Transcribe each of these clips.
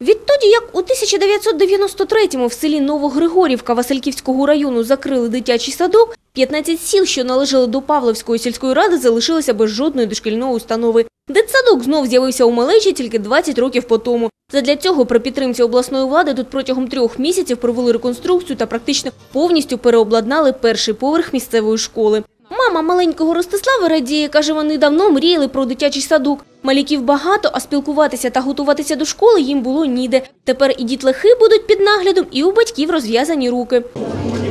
Відтоді, як у 1993-му в селі Новогригорівка Васильківського району закрили дитячий садок, 15 сіл, що належали до Павловської сільської ради, залишилися без жодної дошкільної установи. Дитсадок знов з'явився у малечі тільки 20 років по тому. Задля цього при підтримці обласної влади тут протягом трьох місяців провели реконструкцію та практично повністю переобладнали перший поверх місцевої школи. Мама маленького Ростислава радіє, каже, вони давно мріяли про дитячий садок. Малюків багато, а спілкуватися та готуватися до школи їм було ніде. Тепер і дітлахи будуть під наглядом, і у батьків розв'язані руки.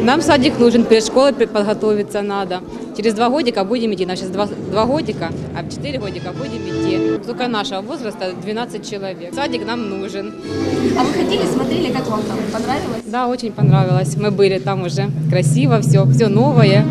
Нам садик нужен, перед школой при- подготовиться надо. Через два годика будем идти. Нам сейчас два, два годика, а в четыре годика будем идти. Только нашего возраста 12 человек. Садик нам нужен. А вы ходили, смотрели, как вам там? Понравилось? Да, очень понравилось. Мы были там уже. Красиво все, все новое.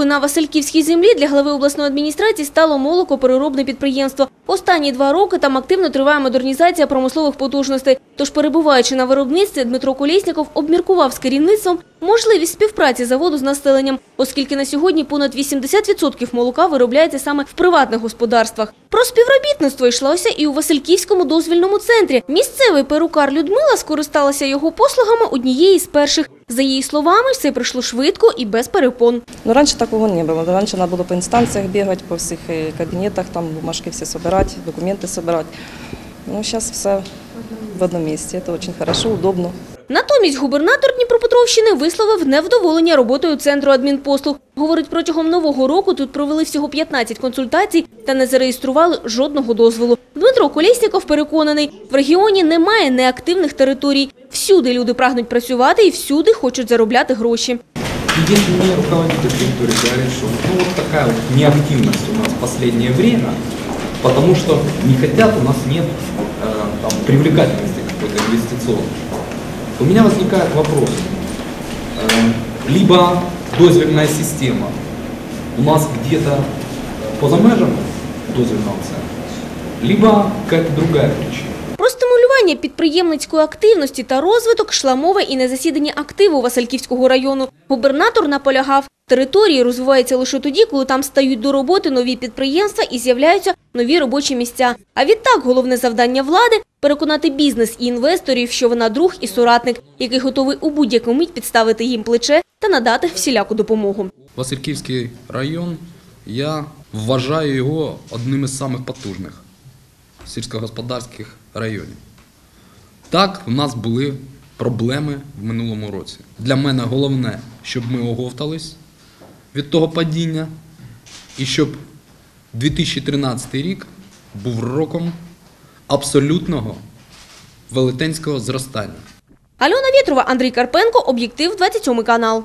Зупинкою на Васильківській землі для глави обласної адміністрації стало молокопереробне підприємство. Останні два роки там активно триває модернізація промислових потужностей. Тож, перебуваючи на виробництві, Дмитро Колєсніков обміркував з керівництвом можливість співпраці заводу з населенням, оскільки на сьогодні понад 80% молока виробляється саме в приватних господарствах. Про співробітництво йшлося і у Васильківському дозвільному центрі. Місцевий перукар Людмила скористалася його послугами однієї з перших. За її словами, все пройшло швидко і без перепон. Ну, раньше такого не было. Раньше надо было по инстанциях бегать, по всех э, кабинетах, там бумажки все собирать, документы собирать. Ну, сейчас все в одном месте. Это очень хорошо, удобно. Натомість губернатор Дніпропетровщини висловив невдоволення роботою центру адмінпослуг. Говорить, протягом нового року тут провели всього 15 консультацій та не зареєстрували жодного дозволу. Дмитро Колєсніков переконаний, в регіоні немає неактивних територій. Всюди люди прагнуть працювати і всюди хочуть заробляти гроші. Если мне руководитель территории говорит, что ну, вот такая вот неактивность у нас в последнее время, потому что не хотят, у нас нет э, там, привлекательности у меня возникает вопрос. Либо дозвельная система у нас где-то поза межами дозвельного центра, либо какая-то другая причина. Про стимулювання підприємницької активності та розвиток йшла мова і на засіданні активу Васильківського району. Губернатор наполягав, території розвиваються лише тоді, коли там стають до роботи нові підприємства і з'являються нові робочі місця. А відтак головне завдання влади – переконати бізнес і інвесторів, що вона друг і соратник, який готовий у будь-яку мить підставити їм плече та надати всіляку допомогу. Васильківський район, я вважаю його одним із самих потужних сільськогосподарських районів. Так, в нас були проблеми в минулому році. Для мене головне, щоб ми оговтались від того падіння і щоб 2013 рік був роком абсолютного велетенського зростання. Альона Вєтрова, Андрій Карпенко, Об'єктив, 27 канал.